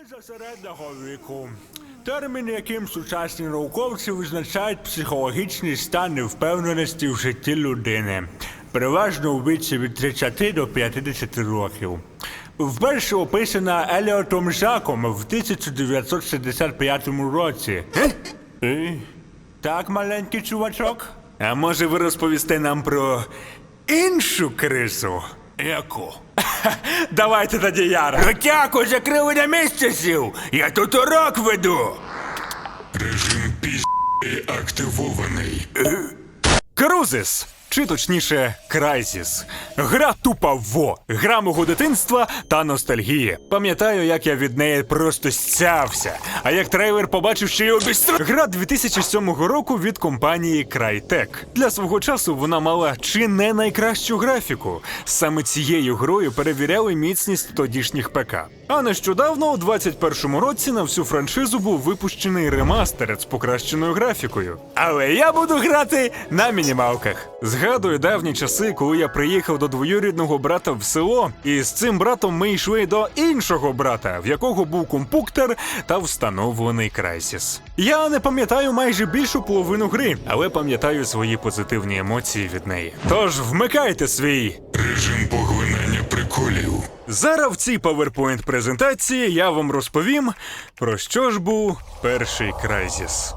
Криза середнього віку. Термін, яким сучасні науковці визначають психологічний стан невпевненості в житті людини, переважно у віці від 30 до 50 років. Вперше описана Еліотом Жаком в 1965 році. Е? Так, маленький чувачок? А може ви розповісте нам про іншу крису? Яку? Давайте тоді я. Дякую за кривлення місяців. Я тут урок веду! Режим пізді активований. Крузис, чи точніше, Крайзіс. Гра тупа во, гра мого дитинства та ностальгії. Пам'ятаю, як я від неї просто стявся. А як трейлер побачив, що й обістр... Гра 2007 року від компанії Crytek. Для свого часу вона мала чи не найкращу графіку. Саме цією грою перевіряли міцність тодішніх ПК. А нещодавно, у 21-му році, на всю франшизу був випущений ремастер з покращеною графікою. Але я буду грати на мінімалках. Згадую давні часи, коли я приїхав до двоюрідного брата в село, і з цим братом ми йшли до іншого брата, в якого був компуктер та встановлений Крайсіс. Я не пам'ятаю майже більшу половину гри, але пам'ятаю свої позитивні емоції від неї. Тож вмикайте свій Режим поглинання приколів. Зараз в цій PowerPoint презентації я вам розповім, про що ж був перший Крайзіс.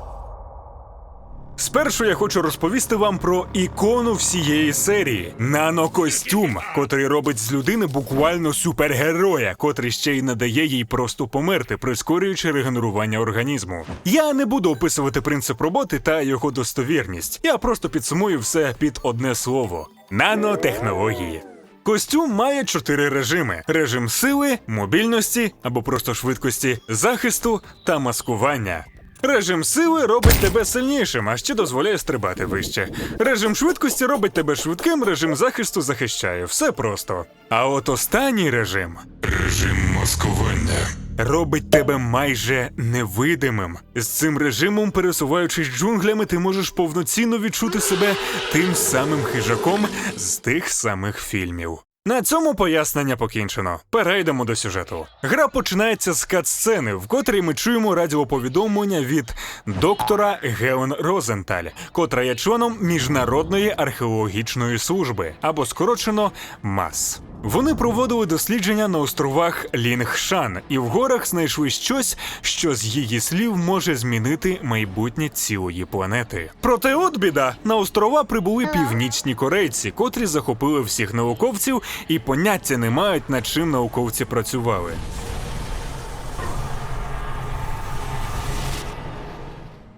Спершу я хочу розповісти вам про ікону всієї серії нанокостюм, котрий робить з людини буквально супергероя, котрий ще й надає їй просто померти, прискорюючи регенерування організму. Я не буду описувати принцип роботи та його достовірність. Я просто підсумую все під одне слово: нанотехнології. Костюм має чотири режими: режим сили, мобільності або просто швидкості, захисту та маскування. Режим сили робить тебе сильнішим, а ще дозволяє стрибати вище. Режим швидкості робить тебе швидким, режим захисту захищає. Все просто. А от останній режим Режим маскування. Робить тебе майже невидимим. З цим режимом, пересуваючись джунглями, ти можеш повноцінно відчути себе тим самим хижаком з тих самих фільмів. На цьому пояснення покінчено. Перейдемо до сюжету. Гра починається з кат-сцени, в котрій ми чуємо радіоповідомлення від доктора Геон Розенталь, котра є членом Міжнародної археологічної служби, або скорочено МАС. Вони проводили дослідження на островах Лінгшан і в горах знайшли щось, що з її слів може змінити майбутнє цілої планети. Проте от біда на острова прибули північні корейці, котрі захопили всіх науковців і поняття не мають над чим науковці працювали.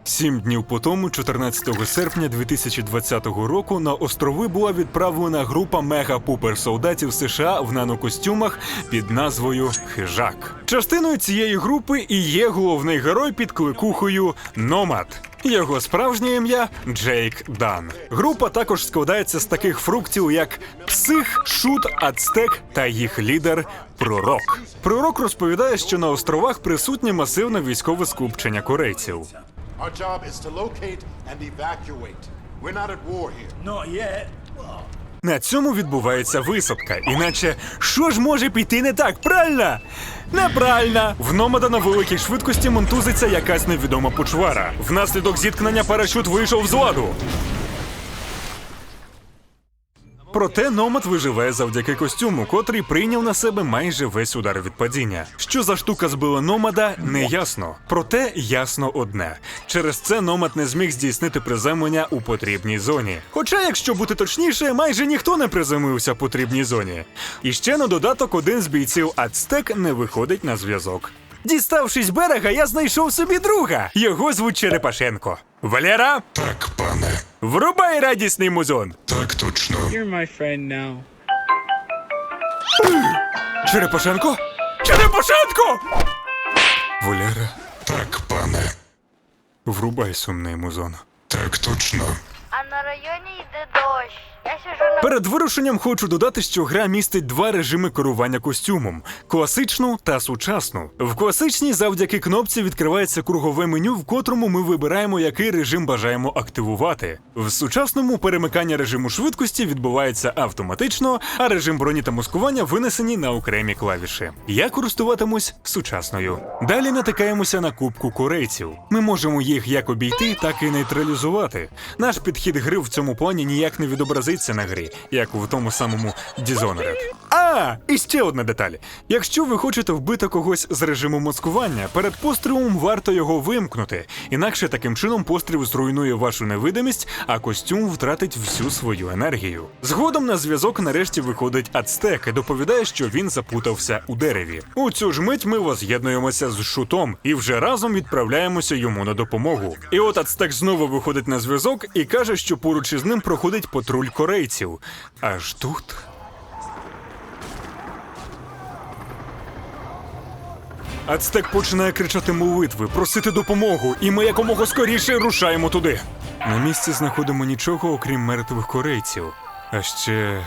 Сім днів по тому, 14 серпня 2020 року, на острови була відправлена група мега-пупер солдатів США в нанокостюмах під назвою Хижак. Частиною цієї групи і є головний герой під кликухою Номад. Його справжнє ім'я Джейк Дан. Група також складається з таких фруктів, як псих, шут, ацтек та їх лідер Пророк. Пророк розповідає, що на островах присутнє масивне військове скупчення корейців. Our job is to locate and evacuate. We're not at war here. Not yet. На цьому відбувається висадка. Іначе що ж може піти не так? Правильно? Неправильно! В номада на великій швидкості монтузиться якась невідома почвара. Внаслідок зіткнення парашют вийшов з ладу. Проте Номад виживає завдяки костюму, котрий прийняв на себе майже весь удар від падіння. Що за штука збила Номада, не ясно. Проте ясно одне: через це Номад не зміг здійснити приземлення у потрібній зоні. Хоча, якщо бути точніше, майже ніхто не приземлився в потрібній зоні. І ще на додаток один з бійців Ацтек не виходить на зв'язок. Діставшись берега, я знайшов собі друга. Його звуть Черепашенко. Валера, Так, пане. Врубай радісний музон. Так точно. You're my friend now. Черепашенко? Черепашенко! Валера, Так, пане. врубай сумний музон. Так точно. А на районі йде дощ. Перед вирушенням хочу додати, що гра містить два режими керування костюмом: класичну та сучасну. В класичній завдяки кнопці відкривається кругове меню, в котрому ми вибираємо, який режим бажаємо активувати. В сучасному перемикання режиму швидкості відбувається автоматично, а режим броні та маскування винесені на окремі клавіші. Я користуватимусь сучасною. Далі натикаємося на кубку корейців. Ми можемо їх як обійти, так і нейтралізувати. Наш підхід гри в цьому плані ніяк не відобразиться на грі, як в тому самому Dishonored. А, і ще одна деталь. Якщо ви хочете вбити когось з режиму маскування, перед пострілом варто його вимкнути, інакше таким чином постріл зруйнує вашу невидимість, а костюм втратить всю свою енергію. Згодом на зв'язок нарешті виходить ацтек і доповідає, що він запутався у дереві. У цю ж мить ми воз'єднуємося з шутом і вже разом відправляємося йому на допомогу. І от ацтек знову виходить на зв'язок і каже, що поруч із ним проходить патруль корейців. Аж тут. Ацтек починає кричати молитви, просити допомогу, і ми якомога скоріше рушаємо туди. На місці знаходимо нічого, окрім мертвих корейців, а ще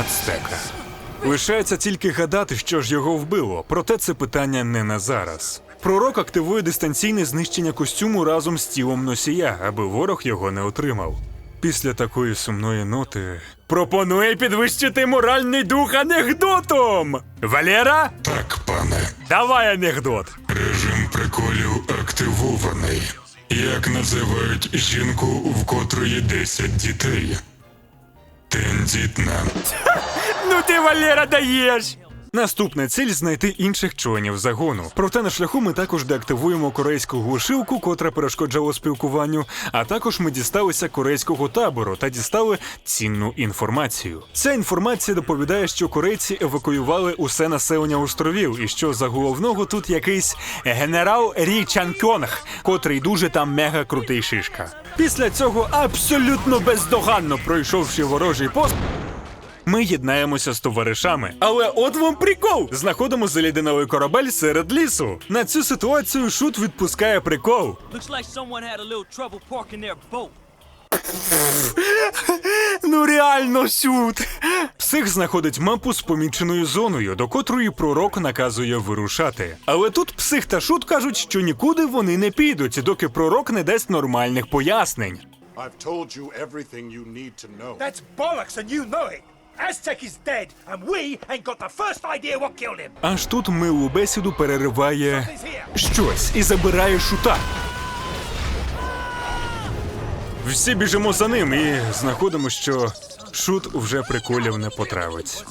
ацтека. Лишається тільки гадати, що ж його вбило, проте це питання не на зараз. Пророк активує дистанційне знищення костюму разом з тілом носія, аби ворог його не отримав. Після такої сумної ноти пропонує підвищити моральний дух анекдотом. Валера, Так, пане. давай анекдот. Режим приколів активований. Як називають жінку, в котрої 10 дітей? Тендітна. Ну ти, Валера, даєш! Наступна ціль знайти інших членів загону. Проте на шляху ми також деактивуємо корейську глушилку, котра перешкоджала спілкуванню. А також ми дісталися корейського табору та дістали цінну інформацію. Ця інформація доповідає, що корейці евакуювали усе населення островів, і що за головного тут якийсь генерал Рі Чан Кьонг, котрий дуже там мега крутий шишка. Після цього абсолютно бездоганно пройшовши ворожий пост. Ми єднаємося з товаришами. Але от вам прикол! Знаходимо залідиновий корабель серед лісу. На цю ситуацію шут відпускає прикол. Ну реально шут. Псих знаходить мапу з поміченою зоною, до котрої пророк наказує вирушати. Але тут псих та шут кажуть, що нікуди вони не підуть, доки пророк не дасть нормальних пояснень. I've told you everything you need to know. That's bollocks, and you know it. Aztec is dead, and we ain't got the first idea what killed him. Аж тут милу бесіду перериває щось і забирає шута. Всі біжимо за ним і знаходимо, що шут вже приколів не потравить.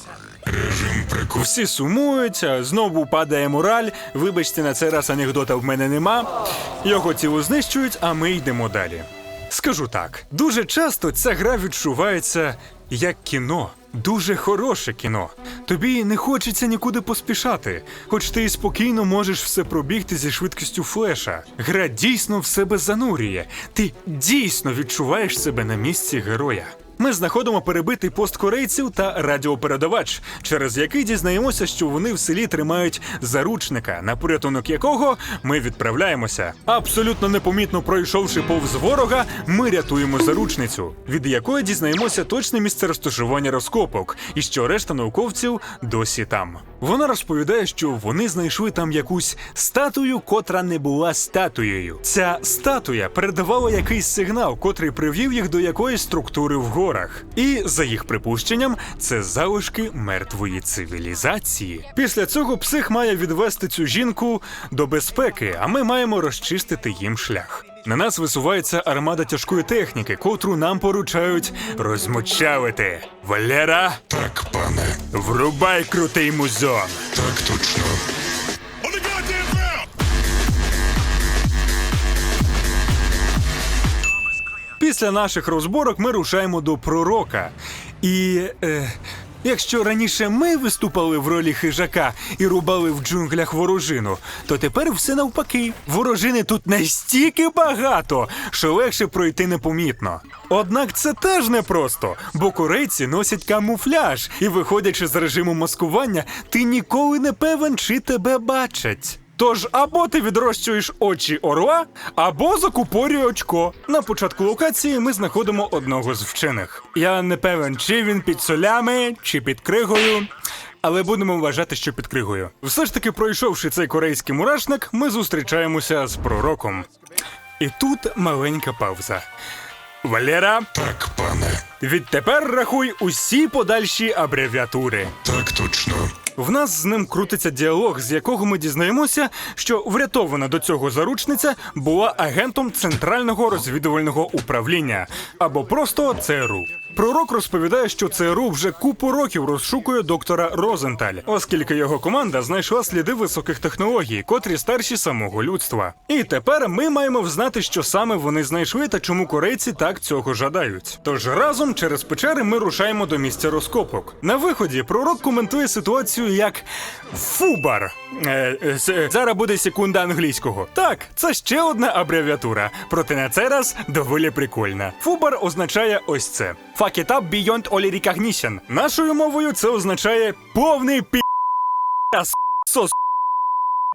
Режим. Всі сумують, знову падає мораль. Вибачте, на цей раз анекдота в мене нема. Його тіло знищують, а ми йдемо далі. Скажу так: дуже часто ця гра відчувається як кіно. Дуже хороше кіно. Тобі не хочеться нікуди поспішати, хоч ти спокійно можеш все пробігти зі швидкістю флеша. Гра дійсно в себе занурює. Ти дійсно відчуваєш себе на місці героя. Ми знаходимо перебитий пост корейців та радіопередавач, через який дізнаємося, що вони в селі тримають заручника, на порятунок якого ми відправляємося. Абсолютно непомітно пройшовши повз ворога, ми рятуємо заручницю, від якої дізнаємося точне місце розташування розкопок, і що решта науковців досі там. Вона розповідає, що вони знайшли там якусь статую, котра не була статуєю. Ця статуя передавала якийсь сигнал, котрий привів їх до якоїсь структури в горах. І за їх припущенням, це залишки мертвої цивілізації. Після цього псих має відвести цю жінку до безпеки, а ми маємо розчистити їм шлях. На нас висувається армада тяжкої техніки, котру нам поручають розмочавити. Валера, Так, пане. врубай крутий музон. Так точно. Після наших розборок ми рушаємо до пророка. І е, якщо раніше ми виступали в ролі хижака і рубали в джунглях ворожину, то тепер все навпаки. Ворожини тут настільки багато, що легше пройти непомітно. Однак це теж непросто, бо корейці носять камуфляж, і, виходячи з режиму маскування, ти ніколи не певен, чи тебе бачать. Тож або ти відрощуєш очі орла, або закупорює очко. На початку локації ми знаходимо одного з вчених. Я не певен, чи він під солями, чи під кригою. Але будемо вважати, що під кригою. Все ж таки, пройшовши цей корейський мурашник, ми зустрічаємося з пророком. І тут маленька пауза. Валера, Так, пане. відтепер рахуй усі подальші абревіатури. Так точно. В нас з ним крутиться діалог, з якого ми дізнаємося, що врятована до цього заручниця була агентом Центрального розвідувального управління або просто ЦРУ. Пророк розповідає, що ЦРУ вже купу років розшукує доктора Розенталь, оскільки його команда знайшла сліди високих технологій, котрі старші самого людства. І тепер ми маємо взнати, що саме вони знайшли та чому корейці так цього жадають. Тож разом через печери ми рушаємо до місця розкопок. На виході пророк коментує ситуацію як фубар. Е, е, зараз буде секунда англійського. Так, це ще одна абревіатура, проте на цей раз доволі прикольна. Фубар означає ось це: Fuck it up beyond all recognition. Нашою мовою це означає повний пі... сос.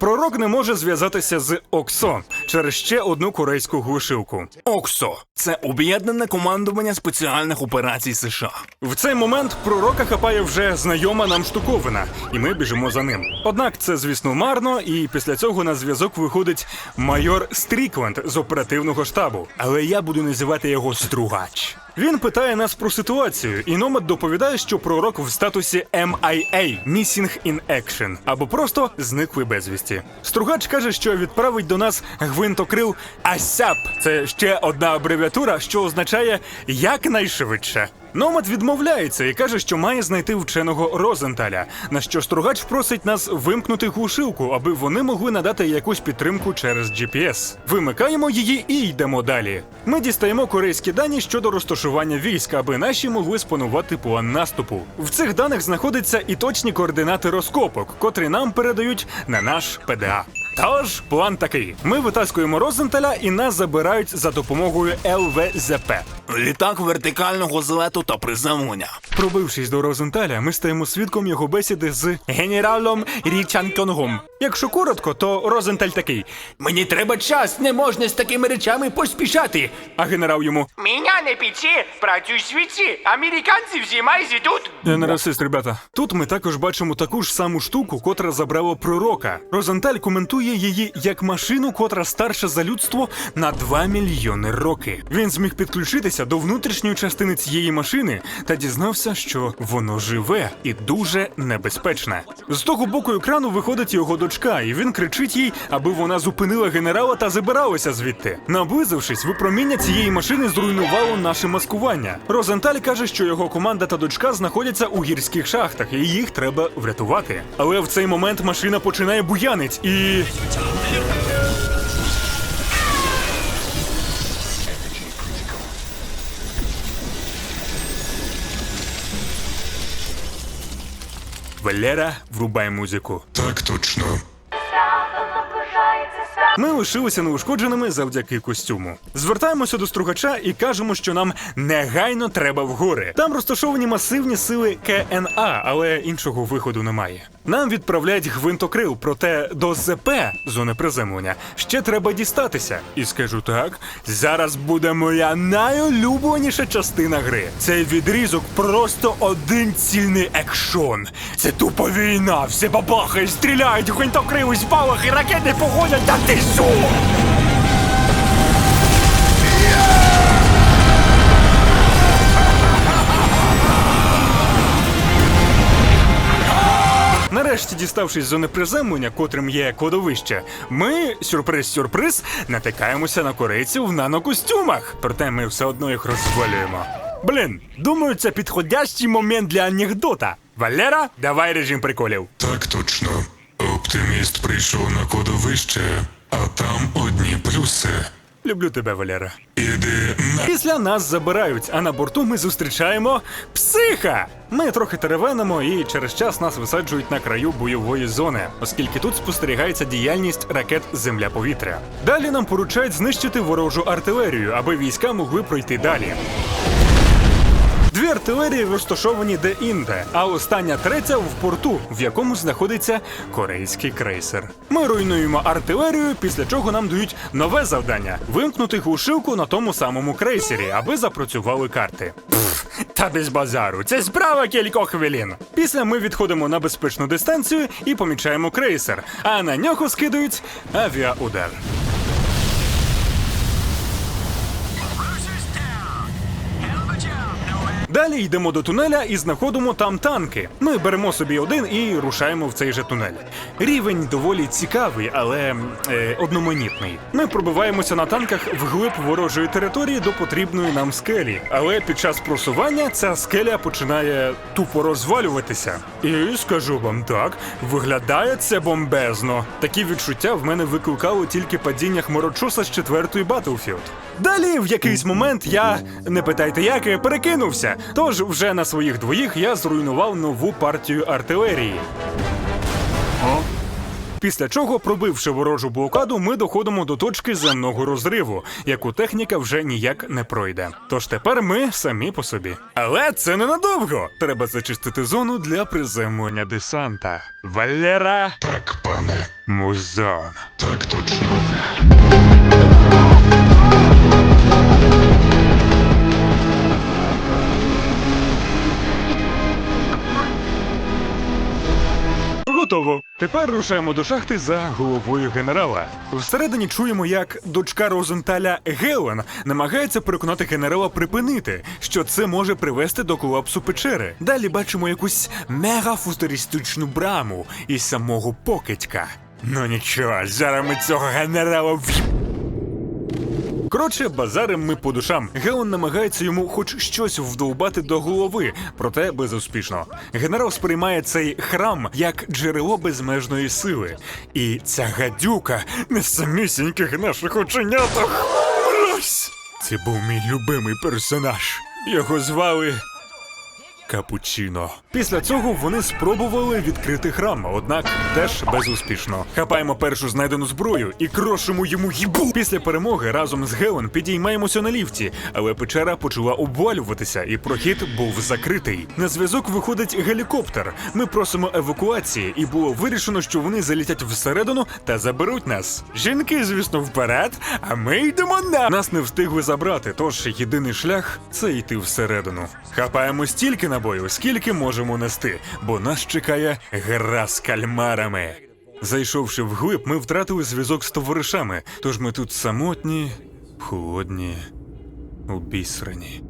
Пророк не може зв'язатися з Оксо через ще одну корейську глушилку. ОКСО це об'єднане командування спеціальних операцій США. В цей момент пророка хапає вже знайома нам штуковина, і ми біжимо за ним. Однак це, звісно, марно, і після цього на зв'язок виходить майор Стрікленд з оперативного штабу. Але я буду називати його Стругач. Він питає нас про ситуацію, і Номад доповідає, що пророк в статусі MIA – Missing in Action, або просто зникли безвісті. Стругач каже, що відправить до нас гвинтокрил АСЯП. Це ще одна абревіатура, що означає якнайшвидше. Номад відмовляється і каже, що має знайти вченого Розенталя. На що Стругач просить нас вимкнути глушилку, аби вони могли надати якусь підтримку через GPS. Вимикаємо її і йдемо далі. Ми дістаємо корейські дані щодо розташування військ, аби наші могли спанувати план наступу. В цих даних знаходяться і точні координати розкопок, котрі нам передають на наш ПДА. Тож, план такий: ми витаскуємо Розенталя і нас забирають за допомогою ЛВЗП. Літак вертикального злету та приземлення. Пробившись до Розенталя, ми стаємо свідком його бесіди з генералом Річан Кьонгом. Якщо коротко, то Розенталь такий, Мені треба час, не можна з такими речами поспішати. а генерал йому Меня на печи, працюй світі, американці всі майже тут. Я не расист, ребята. Тут ми також бачимо таку ж саму штуку, котра забрала пророка. Розенталь коментує її як машину, котра старша за людство на 2 мільйони роки. Він зміг підключитися до внутрішньої частини цієї машини та дізнався, що воно живе і дуже небезпечне. З того боку екрану виходить його дочка, і він кричить їй, аби вона зупинила генерала та забиралася звідти. Наблизившись, випроміння цієї машини зруйнувало наше маскування. Розенталь каже, що його команда та дочка знаходяться у гірських шахтах, і їх треба врятувати. Але в цей момент машина починає буянить і. Валера, врубай музику. Так точно. Ми лишилися неушкодженими завдяки костюму. Звертаємося до стругача і кажемо, що нам негайно треба в гори. Там розташовані масивні сили КНА, але іншого виходу немає. Нам відправляють гвинтокрил, проте до ЗП зони приземлення ще треба дістатися. І скажу так, зараз буде моя найулюбленіша частина гри. Цей відрізок просто один цільний екшон. Це тупо війна, все бабахають, стріляють, гвинтокрили, спалахи, ракети походять, та ти що? Діставшись зони приземлення, котрим є кладовище, ми, сюрприз-сюрприз, натикаємося на корейців в нанокостюмах. Проте ми все одно їх розвалюємо. Блін, думаю, це підходящий момент для анекдота. Валера, давай режим приколів. Так точно. Оптиміст прийшов на кодовище, а там одні плюси. Люблю тебе, Валера. Іди на Після нас забирають, а на борту ми зустрічаємо психа. Ми трохи теревенимо і через час нас висаджують на краю бойової зони, оскільки тут спостерігається діяльність ракет земля-повітря. Далі нам поручають знищити ворожу артилерію, аби війська могли пройти далі. Дві артилерії розташовані де-інде, а остання третя в порту, в якому знаходиться корейський крейсер. Ми руйнуємо артилерію, після чого нам дають нове завдання вимкнути глушилку на тому самому крейсері, аби запрацювали карти. Та без базару, це справа кількох хвилин. Після ми відходимо на безпечну дистанцію і помічаємо крейсер, а на нього скидують авіаудар. Далі йдемо до тунеля і знаходимо там танки. Ми беремо собі один і рушаємо в цей же тунель. Рівень доволі цікавий, але е, одноманітний. Ми пробиваємося на танках вглиб ворожої території до потрібної нам скелі. Але під час просування ця скеля починає тупо розвалюватися. І скажу вам так, виглядає це бомбезно. Такі відчуття в мене викликало тільки падіння хмарочоса з четвертої Battlefield. Далі в якийсь момент я, не питайте як, перекинувся. Тож вже на своїх двоїх я зруйнував нову партію артилерії. Після чого, пробивши ворожу блокаду, ми доходимо до точки земного розриву, яку техніка вже ніяк не пройде. Тож тепер ми самі по собі. Але це ненадовго. Треба зачистити зону для приземлення десанта. Валера Так, пане. Музон. Так точно. Готово. Тепер рушаємо до шахти за головою генерала. Всередині чуємо, як дочка Розенталя Гелен намагається переконати генерала припинити, що це може привести до колапсу печери. Далі бачимо якусь мегафутуристичну браму із самого покидька. Ну нічого, зараз ми цього генерала в'їб. Коротше, базарим ми по душам. Геон намагається йому хоч щось вдовбати до голови, проте безуспішно. Генерал сприймає цей храм як джерело безмежної сили. І ця гадюка на самісіньких наших оченятах. Це був мій любимий персонаж. Його звали. Капучино. Після цього вони спробували відкрити храм, однак теж безуспішно. Хапаємо першу знайдену зброю і крошимо йому їбу. Після перемоги разом з Гелен підіймаємося на ліфті, але печера почала обвалюватися, і прохід був закритий. На зв'язок виходить гелікоптер. Ми просимо евакуації, і було вирішено, що вони залітять всередину та заберуть нас. Жінки, звісно, вперед, а ми йдемо на нас не встигли забрати. Тож єдиний шлях це йти всередину. Хапаємо стільки набою, скільки можемо нести, бо нас чекає гра з кальмарами. Зайшовши вглиб, ми втратили зв'язок з товаришами, тож ми тут самотні, холодні, обісрані,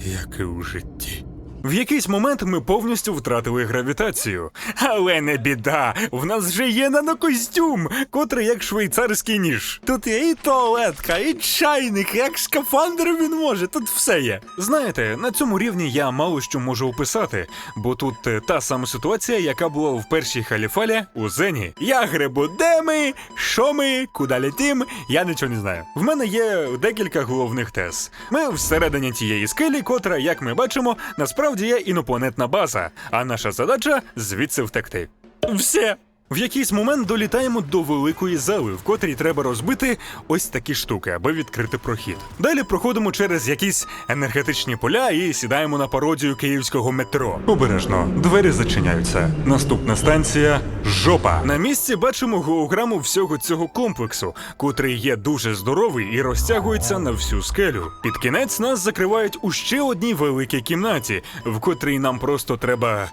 як і у житті. В якийсь момент ми повністю втратили гравітацію. Але не біда, в нас вже є нанокостюм, котрий як швейцарський ніж. Тут є і туалетка, і чайник, як скафандр він може, тут все є. Знаєте, на цьому рівні я мало що можу описати, бо тут е, та сама ситуація, яка була в першій халіфалі у Зені. Я гребу, де ми, що ми, куди летім, я нічого не знаю. В мене є декілька головних тез. Ми всередині тієї скелі, котра, як ми бачимо, насправді є інопланетна база, а наша задача звідси втекти. Все. В якийсь момент долітаємо до великої зали, в котрій треба розбити ось такі штуки, аби відкрити прохід. Далі проходимо через якісь енергетичні поля і сідаємо на пародію київського метро. Обережно, двері зачиняються. Наступна станція жопа. На місці бачимо голограму всього цього комплексу, котрий є дуже здоровий і розтягується на всю скелю. Під кінець нас закривають у ще одній великій кімнаті, в котрій нам просто треба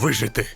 вижити.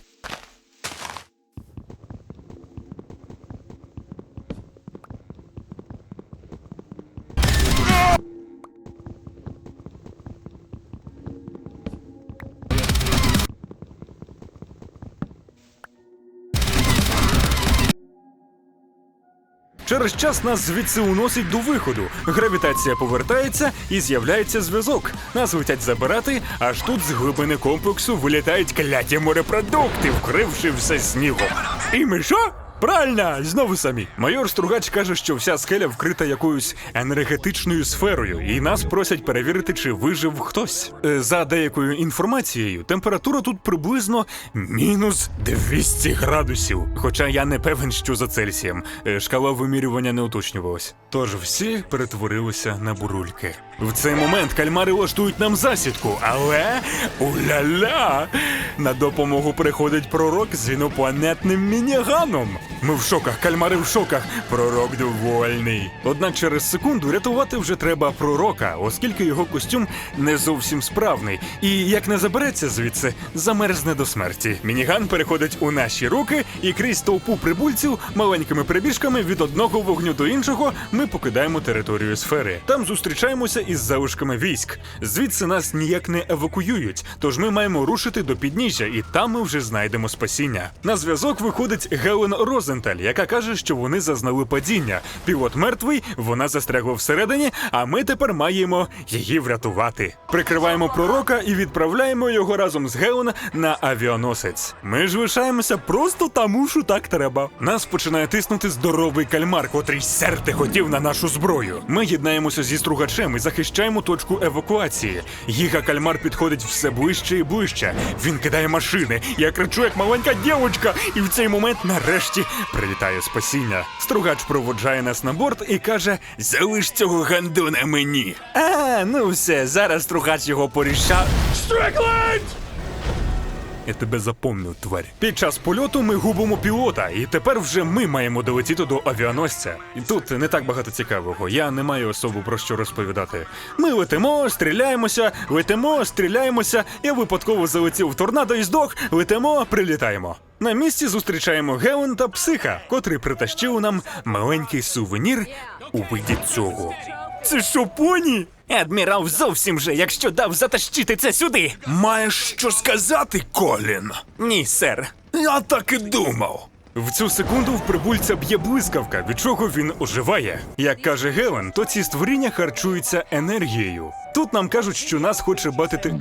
Через час нас звідси уносить до виходу. Гравітація повертається і з'являється зв'язок. Нас летять забирати, аж тут з глибини комплексу вилітають кляті морепродукти, вкривши все снігом. І ми що? Правильно, знову самі. Майор Стругач каже, що вся скеля вкрита якоюсь енергетичною сферою, і нас просять перевірити, чи вижив хтось. Е, За деякою інформацією, температура тут приблизно мінус 200 градусів. Хоча я не певен, що за Цельсієм. Е, Шкала вимірювання не уточнювалась. Тож всі перетворилися на бурульки. В цей момент кальмари влаштують нам засідку, але уля-ля! На допомогу приходить пророк з інопланетним мініганом. Ми в шоках, кальмари в шоках. Пророк довольний. Однак через секунду рятувати вже треба пророка, оскільки його костюм не зовсім справний. І як не забереться звідси, замерзне до смерті. Мініган переходить у наші руки, і крізь толпу прибульців маленькими прибіжками від одного вогню до іншого ми покидаємо територію сфери. Там зустрічаємося із залишками військ. Звідси нас ніяк не евакуюють, тож ми маємо рушити до підніжжя, і там ми вже знайдемо спасіння. На зв'язок виходить Гелен Розенталь, яка каже, що вони зазнали падіння. Пілот мертвий, вона застрягла всередині, а ми тепер маємо її врятувати. Прикриваємо пророка і відправляємо його разом з Гелен на авіаносець. Ми ж лишаємося просто тому, що так треба. Нас починає тиснути здоровий кальмар, котрий серти хотів на нашу зброю. Ми єднаємося зі стругачем і захищаємо точку евакуації. Гіга кальмар підходить все ближче і ближче. Він кидає машини. Я кричу, як маленька дівчинка, і в цей момент нарешті прилітає спасіння. Стругач проводжає нас на борт і каже: Залиш цього гандона мені. А, ну все, зараз стругач його порішав. Стрикленд! Я тебе запомнив, тварь. Під час польоту ми губимо пілота, і тепер вже ми маємо долетіти до авіаносця. І тут не так багато цікавого. Я не маю особу про що розповідати. Ми летимо, стріляємося, летимо, стріляємося. Я випадково залетів в торнадо і здох, летимо, прилітаємо. На місці зустрічаємо Геон та психа, котрий притащив нам маленький сувенір у виді цього. Це що, поні? Адмірал зовсім же, якщо дав затащити це сюди. Маєш що сказати, Колін? Ні, сер. Я так і думав. В цю секунду в прибульця б'є блискавка, від чого він оживає. Як каже Гелен, то ці створіння харчуються енергією. Тут нам кажуть, що нас хоче батити.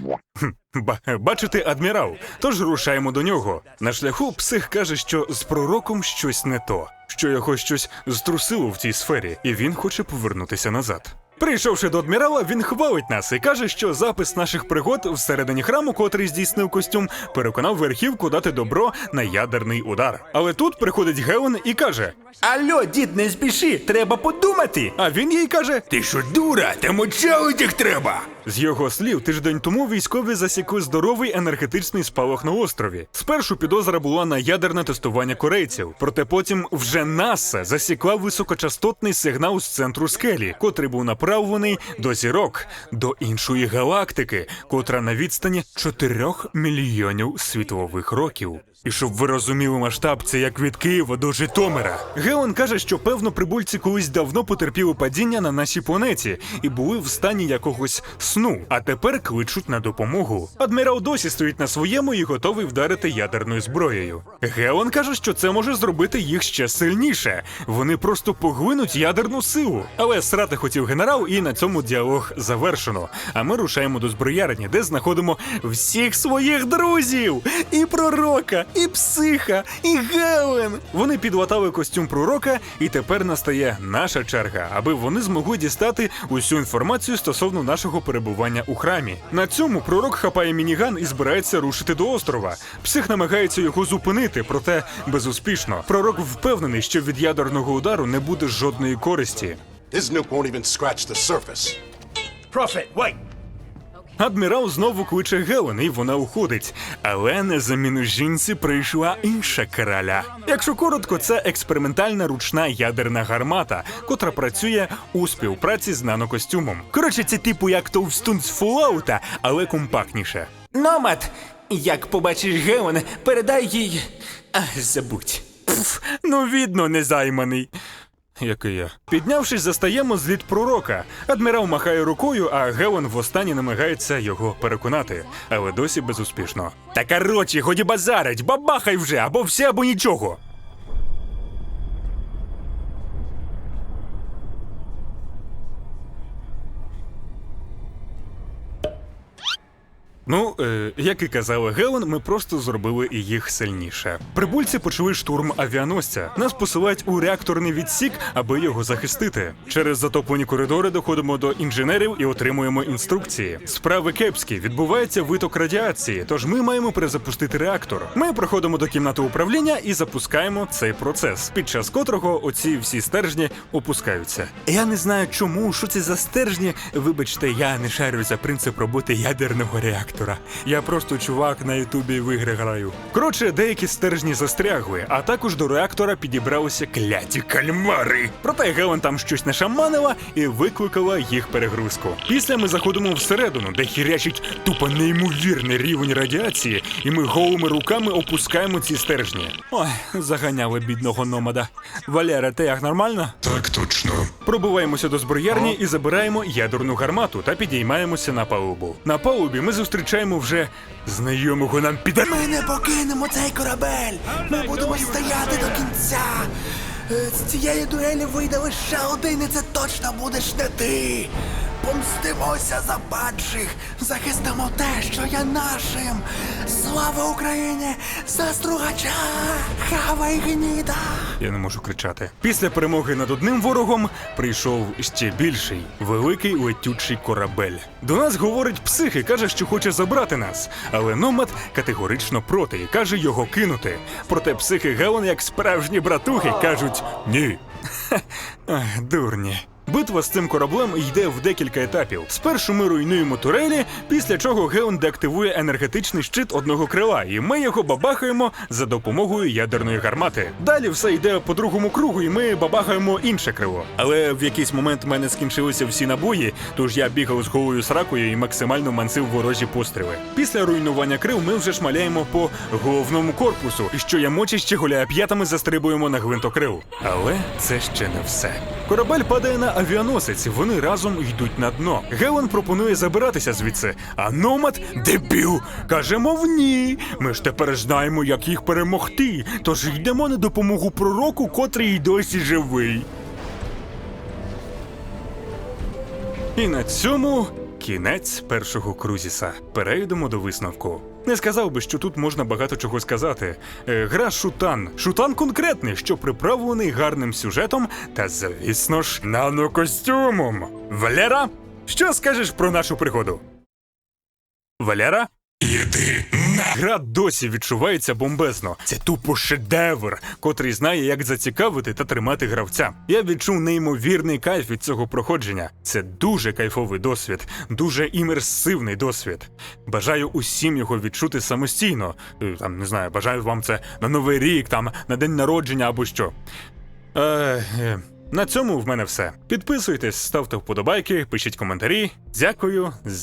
Бачити адмірал, тож рушаємо до нього. На шляху псих каже, що з пророком щось не то, що його щось струсило в цій сфері, і він хоче повернутися назад. Прийшовши до адмірала, він хвалить нас і каже, що запис наших пригод всередині храму, котрий здійснив костюм, переконав верхівку дати добро на ядерний удар. Але тут приходить Гелен і каже: Альо, дід, не спіши, треба подумати. А він їй каже: Ти що, дура? Там очалить їх треба. З його слів, тиждень тому військові засікли здоровий енергетичний спалах на острові. Спершу підозра була на ядерне тестування корейців, проте потім вже НАСА засікла високочастотний сигнал з центру скелі, котрий був направлений до зірок, до іншої галактики, котра на відстані 4 мільйонів світлових років. І щоб ви розуміли масштаб, це як від Києва до Житомира. Геон каже, що певно прибульці колись давно потерпіли падіння на нашій планеті і були в стані якогось сну, а тепер кличуть на допомогу. Адмірал досі стоїть на своєму і готовий вдарити ядерною зброєю. Геон каже, що це може зробити їх ще сильніше. Вони просто поглинуть ядерну силу. Але срати хотів генерал, і на цьому діалог завершено. А ми рушаємо до зброярні, де знаходимо всіх своїх друзів: і пророка, і психа, і Гелен. Вони підлатали костюм пророка, і тепер настає наша черга, аби вони змогли дістати усю інформацію стосовно нашого перебування у храмі. На цьому пророк хапає мініган і збирається рушити до острова. Псих намагається його зупинити, проте безуспішно. Пророк впевнений, що від ядерного удару не буде жодної користі. His nuke won't even scratch the surface. Prophet, wait. Адмірал знову кличе Гелен, і вона уходить. Але на заміну жінці прийшла інша короля. Якщо коротко, це експериментальна ручна ядерна гармата, котра працює у співпраці з нанокостюмом. Коротше, це типу як товстун з Фоллаута, але компактніше. Номад, як побачиш Геон, передай їй. А, забудь. Пф, ну відно незайманий. Як і я. Піднявшись, застаємо зліт пророка. Адмірал махає рукою, а Гелен востаннє намагається його переконати, але досі безуспішно. Та короче, ході базарить, бабахай вже, або все, або нічого. Ну, е, як і казала Гелен, ми просто зробили їх сильніше. Прибульці почали штурм авіаносця. Нас посилають у реакторний відсік, аби його захистити. Через затоплені коридори доходимо до інженерів і отримуємо інструкції. Справи кепські, відбувається виток радіації, тож ми маємо перезапустити реактор. Ми проходимо до кімнати управління і запускаємо цей процес, під час котрого оці всі стержні опускаються. Я не знаю, чому, що це за стержні. Вибачте, я не шарю за принцип роботи ядерного реактора. Я просто чувак на ютубі в ігри граю. Коротше, деякі стержні застрягли, а також до реактора підібралися кляті кальмари. Проте Гелен там щось нашаманила і викликала їх перегрузку. Після ми заходимо всередину, де хірячить тупо неймовірний рівень радіації, і ми голими руками опускаємо ці стержні. Ой, заганяли бідного номада. Валера, ти як нормально? Так точно. Пробуваємося до зброярні і забираємо ядерну гармату та підіймаємося на палубу. На палубі ми зустрічаємо вже знайомого нам піде. Ми не покинемо цей корабель. Ми будемо стояти до кінця. Е, З цієї дуелі вийде лише один, і це точно будеш не ти. Помстимося за падших, захистимо те, що є нашим. Слава Україні! За стругача! Хава гніда! Я не можу кричати. Після перемоги над одним ворогом прийшов ще більший великий летючий корабель. До нас говорить псих і каже, що хоче забрати нас. Але Номад категорично проти і каже його кинути. Проте психи Гелен, як справжні братухи, кажуть ні. Ах, дурні. Битва з цим кораблем йде в декілька етапів. Спершу ми руйнуємо турелі, після чого Геон деактивує енергетичний щит одного крила, і ми його бабахаємо за допомогою ядерної гармати. Далі все йде по другому кругу, і ми бабахаємо інше крило. Але в якийсь момент в мене скінчилися всі набої, тож я бігав з голою сракою і максимально мансив ворожі постріли. Після руйнування крил ми вже шмаляємо по головному корпусу, і що я мочі ще гуляє п'ятами застрибуємо на гвинтокрил. Але це ще не все. Корабель падає на авіаносець, вони разом йдуть на дно. Гелен пропонує забиратися звідси, а Номад, дебіл, каже, мов ні. Ми ж тепер знаємо, як їх перемогти. Тож йдемо на допомогу пророку, котрий досі живий. І на цьому кінець першого крузіса. Перейдемо до висновку. Не сказав би, що тут можна багато чого сказати. Е, гра Шутан. Шутан конкретний, що приправлений гарним сюжетом та, звісно ж, нанокостюмом. Валера, що скажеш про нашу пригоду? Валера? Іди на. Гра досі відчувається бомбезно. Це тупо шедевр, котрий знає, як зацікавити та тримати гравця. Я відчув неймовірний кайф від цього проходження. Це дуже кайфовий досвід, дуже імерсивний досвід. Бажаю усім його відчути самостійно. Е, Там не знаю, бажаю вам це на новий рік, там на день народження або що. Е, е, на цьому в мене все. Підписуйтесь, ставте вподобайки, пишіть коментарі. Дякую.